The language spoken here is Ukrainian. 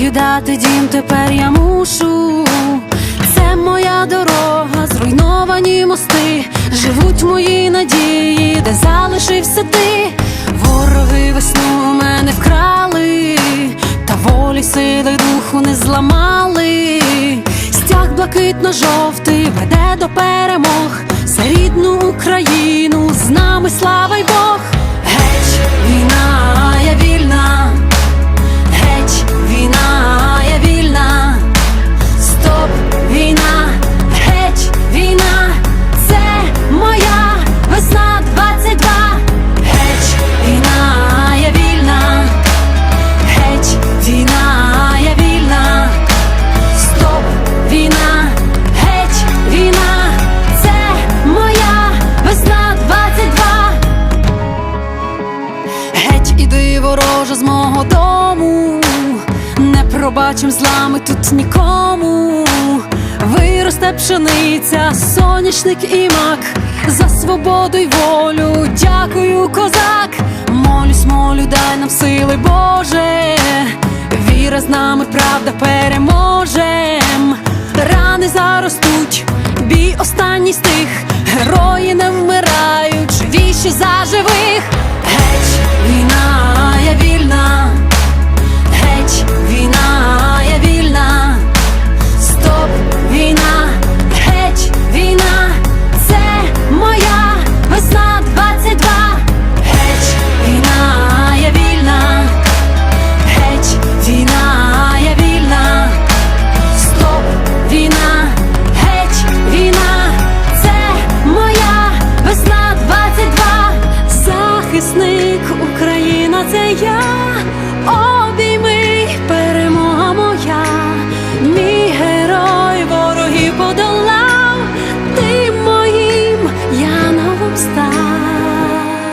покидати дім тепер я мушу. Це моя дорога, зруйновані мости, живуть мої надії, де залишився ти. Вороги весну у мене вкрали, та волі сили духу не зламали. Стяг блакитно-жовтий веде до перемог. Іди вороже з мого дому, не пробачим злами тут нікому. Виросте пшениця, сонячник і мак, за свободу й волю. Дякую, козак. Молюсь, молю, дай нам сили, Боже. Віра з нами, правда переможем. Рани заростуть, бій останній стих. Герої не вмирають, живіші за Україна, це